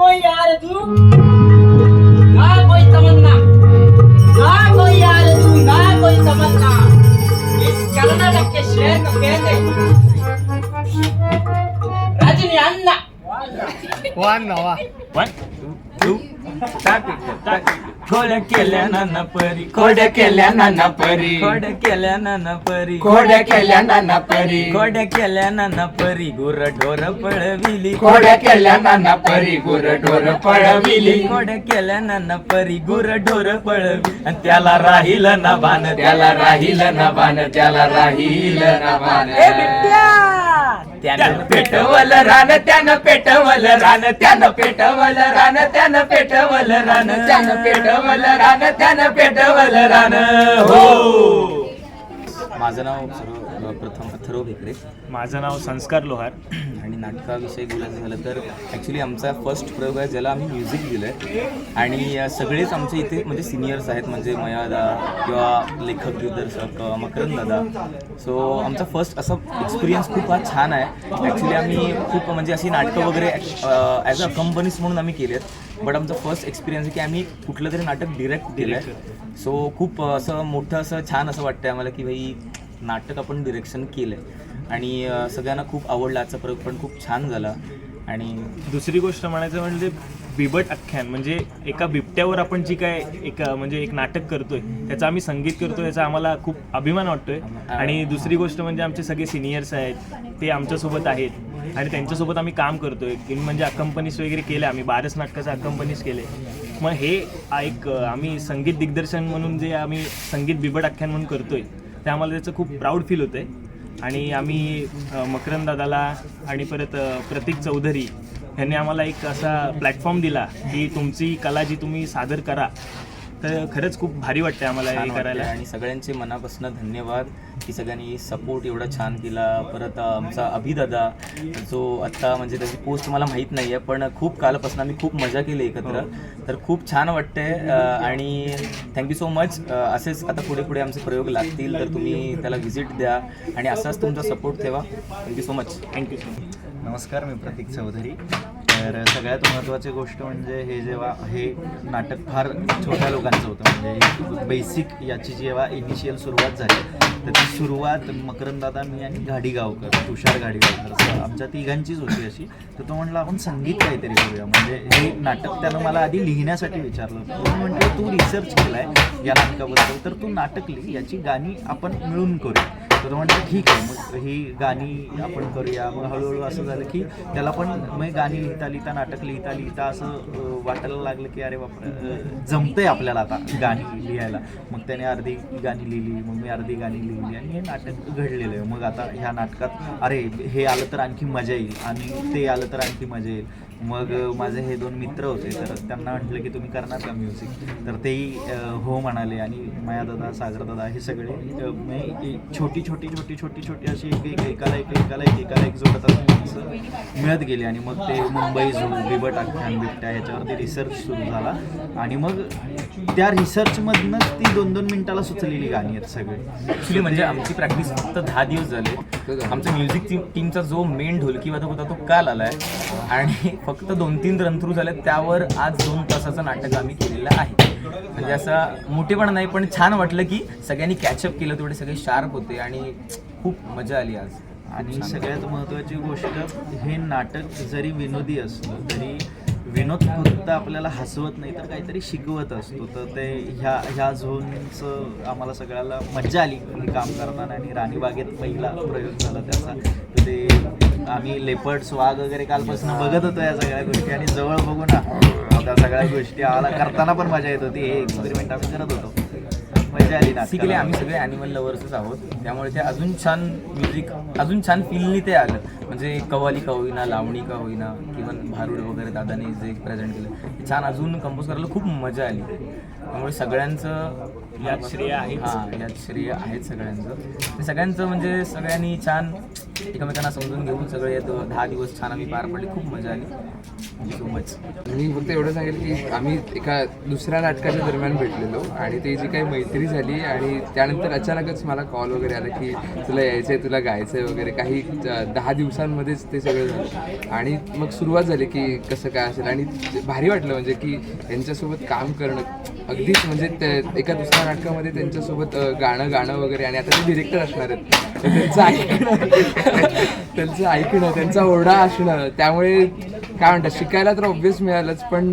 कोई यार तू? गा कोई तमन्ना। गा कोई यार तू गा कोई तमन्ना। इस कर्नाटक के शेर को कहते रजनी अन्ना। खोड्या केल्या नाना परी खोड्या केल्या नाना परी. खोड्या केल्या नाना परी. खोड्या केल्या नाना परी. खोड्या केल्या नाना परी गुर ढोर पळविली. खोड्या केल्या नाना परी गुर ढोर पळविली. खोड्या केल्या नाना परी गुर ढोर पळवी आणि त्याला राहील ना बाण त्याला राहील ना बाण त्याला राहील ना बाण त्यानं पेटवल रान त्यानं पेटवल रान त्यानं पेटवल रान त्यानं पेटवल रान. त्यानं पेटवल रान त्यानं पेटवल रान. हो. माझं नाव सर्व प्रथम अथर्व भेकरे. माझं नाव संस्कार लोहार. आणि नाटकाविषयी बोलायचं झालं तर ॲक्च्युली आमचा फर्स्ट प्रयोग आहे ज्याला आम्ही म्युझिक दिलं आहे आणि सगळेच आमचे इथे म्हणजे सिनियर्स आहेत म्हणजे मयादा किंवा लेखक दिग्दर्शक मकरंद दादा. सो आमचा फर्स्ट असा एक्सपिरियन्स खूप हा छान आहे. ॲक्च्युली आम्ही खूप म्हणजे अशी नाटकं वगैरे ॲज अ कंपनीज म्हणून आम्ही केली आहेत. बट आमचा फर्स्ट एक्सपिरियन्स आहे की आम्ही कुठलं तरी नाटक डिरेक्ट केलं आहे सो खूप असं मोठं असं छान असं वाटतं आम्हाला की भाई नाटक आपण डिरेक्शन केलं आहे आणि सगळ्यांना खूप आवडला आजचा प्रयोग पण खूप छान झाला. आणि दुसरी गोष्ट म्हणायचं म्हणजे बिबट आख्यान म्हणजे एका बिबट्यावर आपण जी काय एक म्हणजे एक नाटक करतोय त्याचं आम्ही संगीत करतोय याचा आम्हाला खूप अभिमान वाटतोय. आणि दुसरी गोष्ट म्हणजे आमचे सगळे सिनियर्स आहेत ते आमच्यासोबत आहेत. आणि त्यांच्यासोबत आम्ही काम करतोय. की म्हणजे अकंपनीज वगैरे केले आम्ही बारस नाटकाचं अकंपनीज केले. मग हे एक आम्ही संगीत दिग्दर्शन म्हणून जे आम्ही संगीत बिबट आख्यान म्हणून करतोय ते आम्हाला त्याचं खूप प्राऊड फील होतंय. आणि आम्ही मकरंद दादाला आणि परत प्रतीक चौधरी यांनी आम्हाला एक असा प्लॅटफॉर्म दिला की तुमची कला जी तुम्ही सादर करा तर खरंच खूप भारी वाटते आम्हाला छान हे करायला. आणि सगळ्यांचे मनापासून धन्यवाद की सगळ्यांनी सपोर्ट एवढा छान केला. परत आमचा अभिदादा जो आत्ता म्हणजे त्याची पोस्ट मला माहीत नाही आहे पण खूप कालपासून आम्ही खूप मजा केली एकत्र. तर खूप छान वाटतंय आणि थँक्यू सो मच असेच आता पुढे पुढे आमचे प्रयोग लागतील तर तुम्ही त्याला व्हिजिट द्या. आणि असाच तुमचा सपोर्ट ठेवा. Thank you so much thank you so much नमस्कार मी प्रतीक चौधरी. तर सगळ्यात महत्त्वाची गोष्ट म्हणजे हे जेव्हा हे नाटक फार छोट्या लोकांचं होतं. म्हणजे बेसिक याची जेव्हा इनिशियल सुरुवात झाली तर ती सुरुवात मकरंदादा मी आणि घाडीगावकर तुषार घाडीगावकर आमच्या तिघांचीच होती अशी. तर तो म्हणला आपण संगीत काहीतरी करूया. म्हणजे हे नाटक त्यानं मला आधी लिहिण्यासाठी विचारलं होतं. म्हणजे तू रिसर्च केलाय या नाटकाबद्दल तर तू नाटक लिही याची गाणी आपण मिळून करूया. तर म्हणजे ठीक आहे मग ही गाणी आपण करूया. मग हळूहळू असं झालं की त्याला पण मग गाणी लिहिता लिहिता नाटक लिहिता लिहिता असं वाटायला लागलं की अरे बाप जमतंय आपल्याला आता गाणी लिहायला. मग त्याने अर्धी गाणी लिहिली मग मी अर्धी गाणी लिहिली आणि हे नाटक घडलेलं आहे. मग आता ह्या नाटकात अरे हे आलं तर आणखी मजा येईल आणि ते आलं तर आणखी मजा येईल. मग माझे हे दोन मित्र होते तर त्यांना म्हटलं की तुम्ही करणार का म्युझिक तर तेही हो म्हणाले आणि माया दादा सागर दादा हे सगळे एक छोटी छोटी छोटी छोटी छोटी अशी एक एक एकाला एक एकाला एक एकाला एक जोडत असं मिळत गेले आणि मग ते मुंबई झू बिबट आख्यान बिबट्या ह्याच्यावरती रिसर्च सुरू झाला. आणि मग त्या रिसर्चमधनंच ती दोन दोन मिनिटाला सुचलेली गाणी आहेत सगळे. ॲक्च्युली म्हणजे आमची प्रॅक्टिस फक्त दहा दिवस झाले आमच्या म्युझिक टीमचा जो मेन ढोलकी वादक होता तो काल आला आहे आणि फक्त दोन तीन रन थ्रू झाले त्यावर आज दोन तासाचं नाटक आम्ही केलेलं आहे. म्हणजे असं मोठेपण नाही पण छान वाटलं की सगळ्यांनी कॅचअप केलं. तेवढे सगळे शार्प होते आणि खूप मजा आली आज. आणि सगळ्यात महत्त्वाची गोष्ट हे नाटक जरी विनोदी असलं तरी विनोद फक्त आपल्याला हसवत नाही तर काहीतरी शिकवत असतो. तर ते ह्या ह्या झोनचं आम्हाला सगळ्याला मज्जा आली. काम करताना आणि राणीबागेत पहिला प्रयोग झाला त्याचा. ते आम्ही लेपर्ड्स वाघ वगैरे कालपासून बघत होतो या सगळ्या गोष्टी आणि जवळ बघू ना. त्या सगळ्या गोष्टी आम्हाला करताना पण मजा येत होती हे एक्सपेरिमेंट आम्ही करत होतो. मजा आली बेसिकली. आम्ही सगळे ॲनिमल लवर्सच आहोत. त्यामुळे ते अजून छान म्युझिक अजून छान फीलनी ते आलं. म्हणजे कवाली का होईना लावणी का होईना किंवा भारुड वगैरे दादाने जे प्रेझेंट केलं ते छान अजून कंपोज करायला खूप मजा आली. त्यामुळे सगळ्यांचं यात श्रेय आहेच. हां यात श्रेय आहेत सगळ्यांचं. ते सगळ्यांचं म्हणजे सगळ्यांनी छान एकमेकांना समजून घेऊन सगळे येतो दहा दिवस छान आम्ही पार पडले. खूप मजा आली. सो मच मी फक्त एवढं सांगेल की आम्ही एका दुसऱ्या नाटकाच्या दरम्यान भेटलेलो आणि ते जी काही मैत्री झाली आणि त्यानंतर अचानकच मला कॉल वगैरे आला की तुला यायचं आहे तुला गायचं आहे वगैरे काही दहा दिवसांमध्येच ते सगळं झालं. आणि मग सुरुवात झाली की कसं काय असेल आणि भारी वाटलं म्हणजे की यांच्यासोबत काम करणं. अगदीच म्हणजे ते एका दुसऱ्या नाटकामध्ये त्यांच्यासोबत गाणं गाणं वगैरे आणि आता ते डिरेक्टर असणार आहेत. तर त्यांचं ऐकणं त्यांचं ऐकणं त्यांचा ओरडा असणं त्यामुळे काय म्हणतात शिकायला तर ऑब्विस मिळालंच पण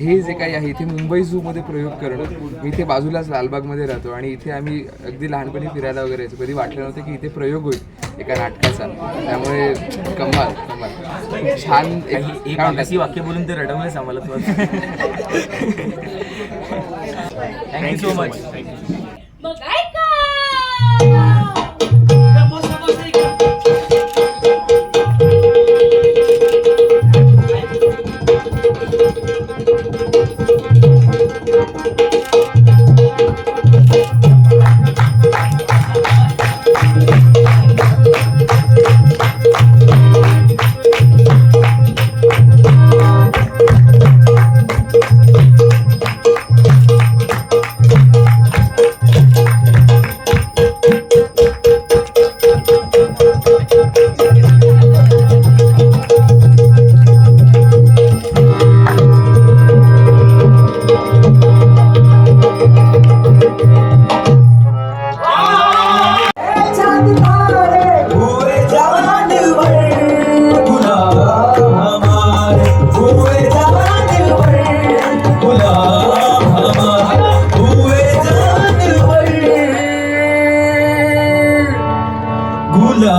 हे जे काही आहे इथे मुंबई झूमध्ये प्रयोग करणं मी इथे बाजूलाच लालबागमध्ये राहतो आणि इथे आम्ही अगदी लहानपणी फिरायला वगैरे यायचो. कधी वाटलं नव्हतं की इथे प्रयोग होईल एका नाटकाचा. त्यामुळे कमाल कमाल. खूप छान एक काही काय एक म्हणतात? अशी वाक्य बोलून ते रडवलेच आम्हाला thank you so much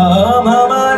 Oh, Mama